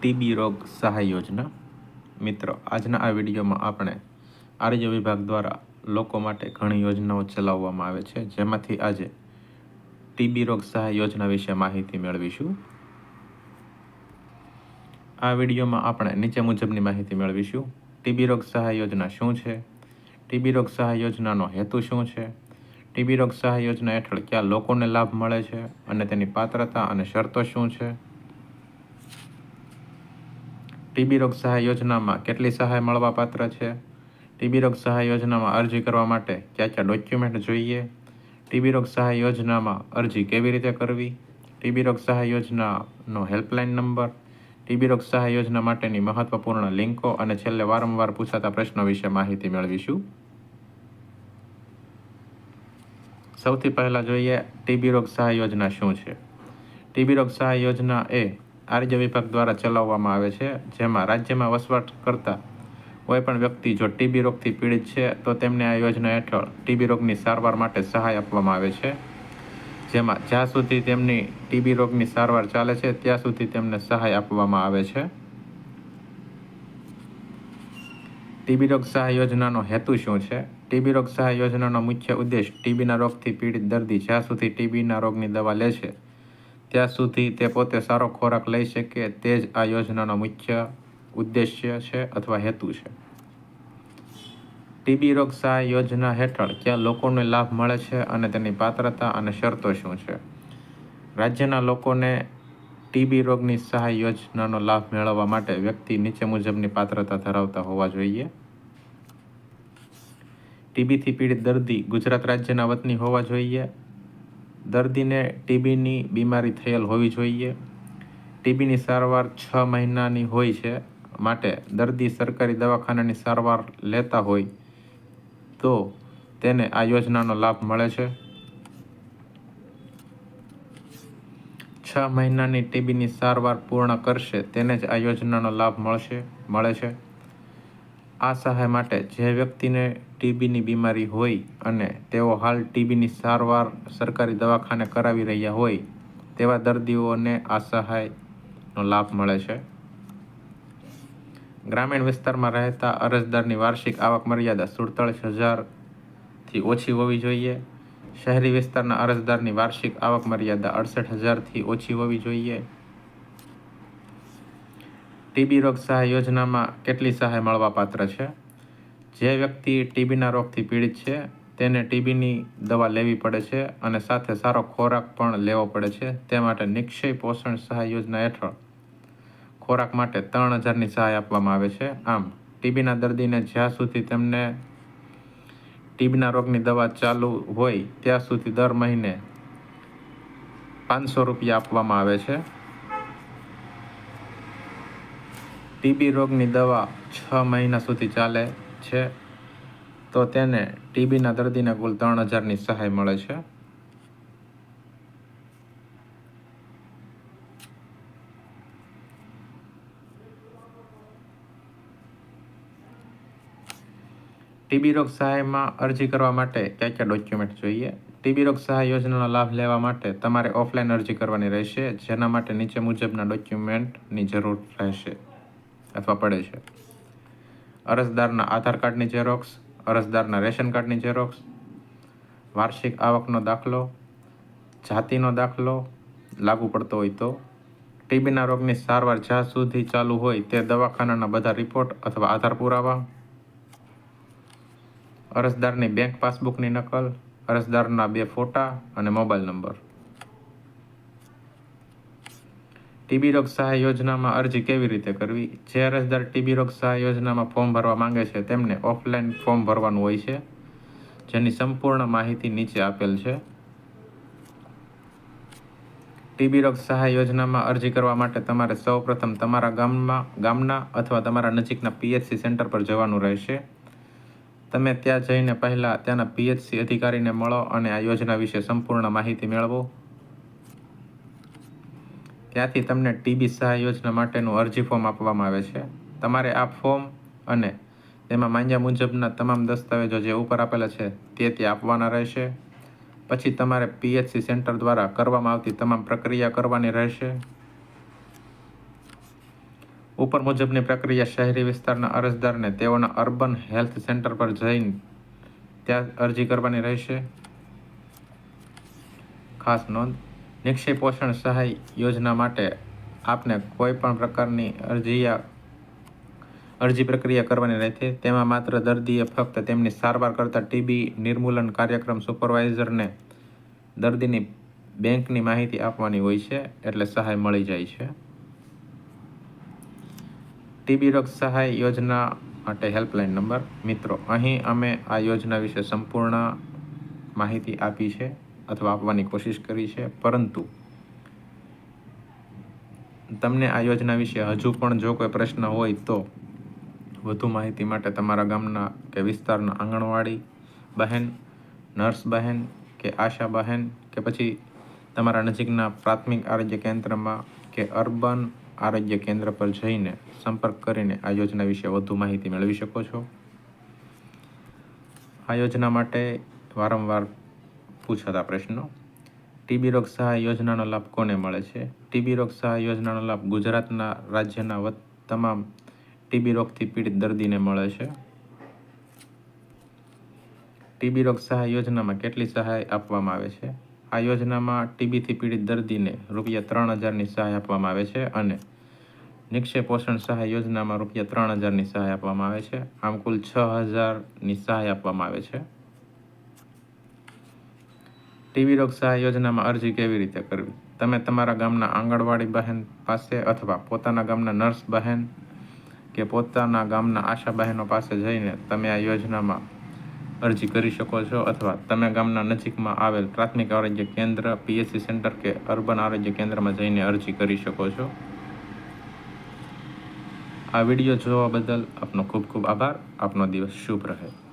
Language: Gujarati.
ટીબી રોગ સહાય યોજના. મિત્રો, આજના આ વિડીયોમાં આપણે આરોગ્ય વિભાગ દ્વારા લોકો માટે ઘણી યોજનાઓ ચલાવવામાં આવે છે. જેમાંથી આજે ટીબી રોગ સહાય યોજના વિશે માહિતી મેળવીશું. આ વિડીયોમાં આપણે નીચે મુજબની માહિતી મેળવીશું. ટીબી રોગ સહાય યોજના શું છે? ટીબી રોગ સહાય યોજનાનો હેતુ શું છે? ટીબી રોગ સહાય યોજના હેઠળ કયા લોકોને લાભ મળે છે? અને તેની પાત્રતા અને શરતો શું છે? ટીબી રોગ સહાય યોજનામાં કેટલી સહાય મળવા પાત્ર છે? ટીબી રોગ સહાય યોજનામાં અરજી કરવા માટે કયા કયા ડોક્યુમેન્ટ જોઈએ? ટીબી રોગ સહાય યોજનામાં અરજી કેવી રીતે કરવી? ટીબી રોગ સહાય યોજનાનો હેલ્પલાઇન નંબર? ટીબી રોગ સહાય યોજના માટેની મહત્વપૂર્ણ લિંકો અને છેલ્લે વારંવાર પૂછાતા પ્રશ્નો વિશે માહિતી મેળવીશું. સૌથી પહેલાં જોઈએ ટીબી રોગ સહાય યોજના શું છે? ટીબી રોગ સહાય યોજના એ આરોગ્ય વિભાગ દ્વારા ચલાવવામાં આવે છે, જેમાં રાજ્યમાં વસવાટ કરતા કોઈ પણ વ્યક્તિ જો ટીબી રોગથી પીડિત છે, તો તેમને આ યોજના હેઠળ ટીબી રોગની સારવાર માટે સહાય આપવામાં આવે છે. જેમાં જ્યાં સુધી તેમની ટીબી રોગની સારવાર ચાલે છે, ત્યાં સુધી તેમને સહાય આપવામાં આવે છે. ટીબી રોગ સહાય યોજનાનો હેતુ શું છે? ટીબી રોગ સહાય યોજનાનો મુખ્ય ઉદ્દેશ ટીબીના રોગથી પીડિત દર્દી જ્યાં સુધી ટીબીના રોગની દવા લે છે ત્યાં સુધી તે પોતે સારો ખોરાક લઈ શકે તે જ આ યોજનાનો મુખ્ય ઉદ્દેશ્ય છે અથવા હેતુ છે. ટીબી રોગ સહાય યોજના હેઠળ ક્યાં લોકોને લાભ મળે છે અને તેની પાત્રતા અને શરતો શું છે? રાજ્યના લોકોને ટીબી રોગની સહાય યોજનાનો લાભ મેળવવા માટે વ્યક્તિ નીચે મુજબની પાત્રતા ધરાવતા હોવા જોઈએ. ટીબીથી પીડિત દર્દી ગુજરાત રાજ્યના વતની હોવા જોઈએ. દર્દીને ટીબીની બીમારી થયેલ હોવી જોઈએ. ટીબીની સારવાર છ મહિનાની હોય છે માટે દર્દી સરકારી દવાખાનાની સારવાર લેતા હોય તો તેને આ યોજનાનો લાભ મળે છે. છ મહિનાની ટીબીની સારવાર પૂર્ણ કરશે તેને જ આ યોજનાનો લાભ મળશે, મળે છે. આ સહાય માટે જે વ્યક્તિને ટીબીની બીમારી હોય અને તેઓ હાલ ટીબીની સારવાર સરકારી દવાખાને કરાવી રહ્યા હોય, તેવા દર્દીઓને આ સહાયનો લાભ મળે છે. ગ્રામીણ વિસ્તારમાં રહેતા અરજદારની વાર્ષિક આવક મર્યાદા સુડતાળીસ હજારથી ઓછી હોવી જોઈએ. શહેરી વિસ્તારના અરજદારની વાર્ષિક આવક મર્યાદા અડસઠ હજારથી ઓછી હોવી જોઈએ. ટીબી રોગ સહાય યોજનામાં કેટલી સહાય મળવા પાત્ર છે? જે વ્યક્તિ ટીબીના રોગથી પીડિત છે, તેને ટીબીની દવા લેવી પડે છે અને સાથે સારો ખોરાક પણ લેવો પડે છે, તે માટે નિક્ષય પોષણ સહાય યોજના હેઠળ ખોરાક માટે ત્રણ હજારની સહાય આપવામાં આવે છે. આમ, ટીબીના દર્દીને જ્યાં સુધી તેમને ટીબીના રોગની દવા ચાલુ હોય, ત્યાં સુધી દર મહિને પાંચસો રૂપિયા આપવામાં આવે છે. ટીબી રોગની દવા છ મહિના સુધી ચાલે છે, તો તેને ટીબીના દર્દીને કુલ ત્રણ હજારની સહાય મળે છે. ટીબી રોગ સહાયમાં અરજી કરવા માટે કયા કયા ડોક્યુમેન્ટ જોઈએ? ટીબી રોગ સહાય યોજનાનો લાભ લેવા માટે તમારે ઓફલાઈન અરજી કરવાની રહેશે, જેના માટે નીચે મુજબના ડોક્યુમેન્ટની જરૂર રહેશે. અથવા પડે છે. અરજદારના આધાર કાર્ડની ઝેરોક્સ અરજદારના રેશન કાર્ડની ઝેરોક્સ વાર્ષિક આવકનો દાખલો, જાતિનો દાખલો લાગુ પડતો હોય તો. ટીબીના રોગની સારવાર જ્યાં સુધી ચાલુ હોય તે દવાખાનાના બધા રિપોર્ટ અથવા આધાર પુરાવા. અરજદારની બેંક પાસબુકની નકલ, અરજદારના બે ફોટા અને મોબાઈલ નંબર ટીબી રોગ સહાય યોજનામાં અરજી કેવી રીતે કરવી? જે અરજદાર ટીબી રોગ સહાય યોજનામાં ફોર્મ ભરવા માંગે છે, તેમને ઓફલાઈન ફોર્મ ભરવાનું હોય છે, જેની સંપૂર્ણ માહિતી નીચે આપેલ છે. ટીબી રોગ સહાય યોજનામાં અરજી કરવા માટે તમારે સૌપ્રથમ તમારા ગામમાં, ગામના અથવા તમારા નજીકના પીએચસી સેન્ટર પર જવાનું રહેશે. તમે ત્યાં જઈને પહેલાં ત્યાંના પીએચસી અધિકારીને મળો અને આ યોજના વિશે સંપૂર્ણ માહિતી મેળવો. ત્યાંથી તમને ટીબી સહાય યોજના માટેનું અરજી ફોર્મ આપવામાં આવે છે. તમારે આ ફોર્મ અને તેમાં માંગ્યા મુજબના તમામ દસ્તાવેજો જે ઉપર આપેલા છે તે ત્યાં આપવાના રહેશે. પછી તમારે પીએચસી સેન્ટર દ્વારા કરવામાં આવતી તમામ પ્રક્રિયા કરવાની રહેશે. ઉપર મુજબની પ્રક્રિયા શહેરી વિસ્તારના અરજદારને તેઓના અર્બન હેલ્થ સેન્ટર પર જઈને ત્યાં અરજી કરવાની રહેશે. ખાસ નોંધ નિક્ષય પોષણ સહાય યોજના માટે આપને કોઈ પણ પ્રકારની અરજી અરજી પ્રક્રિયા કરવાની રહેશે તેમાં માત્ર દર્દીએ ફક્ત તેમની સારવાર કરતા ટીબી નિર્મૂલન કાર્યક્રમ સુપરવાઇઝરને દર્દીની બેંકની માહિતી આપવાની હોય છે, એટલે સહાય મળી જાય છે. ટીબી રોગ સહાય યોજના માટે હેલ્પલાઇન નંબર. મિત્રો, અહીં અમે આ યોજના વિશે સંપૂર્ણ માહિતી આપી છે. અથવા આપવાની કોશિશ કરી છે. પરંતુ તમને આ યોજના વિશે હજુ પણ જો કોઈ પ્રશ્ન હોય તો વધુ માહિતી માટે તમારા ગામના કે વિસ્તારના આંગણવાડી બહેન, નર્સ બહેન કે આશા બહેન કે પછી તમારા નજીકના પ્રાથમિક આરોગ્ય કેન્દ્રમાં કે અર્બન આરોગ્ય કેન્દ્ર પર જઈને સંપર્ક કરીને આ યોજના વિશે વધુ માહિતી મેળવી શકો છો. આ યોજના માટે વારંવાર પૂછાતા પ્રશ્નો. ટીબી રોગ સહાય યોજનાનો લાભ કોને મળે છે? ટીબી રોગ સહાય યોજનાનો લાભ ગુજરાતના રાજ્યના તમામ ટીબી રોગથી પીડિત દર્દીને મળે છે. ટીબી રોગ સહાય યોજનામાં કેટલી સહાય આપવામાં આવે છે? આ યોજનામાં ટીબીથી પીડિત દર્દીને રૂપિયા ત્રણ હજારની સહાય આપવામાં આવે છે અને નિક્ષેપ પોષણ સહાય યોજનામાં રૂપિયા ત્રણ હજારની સહાય આપવામાં આવે છે. આમ કુલ છ હજારની સહાય આપવામાં આવે છે. રોગ સહાય યોજનામાં અરજી કેવી રીતે કરવી? તમે તમારા ગામના આંગણવાડી બહેન પાસે અથવા પોતાના ગામના નર્સ બહેન કે પોતાના ગામના આશા બહેનો પાસે જઈને તમે આ યોજનામાં અરજી કરી શકો છો અથવા તમે ગામના નજીકમાં આવેલ પ્રાથમિક આરોગ્ય કેન્દ્ર પીએસસી સેન્ટર કે અર્બન આરોગ્ય કેન્દ્રમાં જઈને અરજી કરી શકો છો. આ વીડિયો જોવા બદલ આપનો ખૂબ ખૂબ આભાર. આપનો દિવસ શુભ રહે.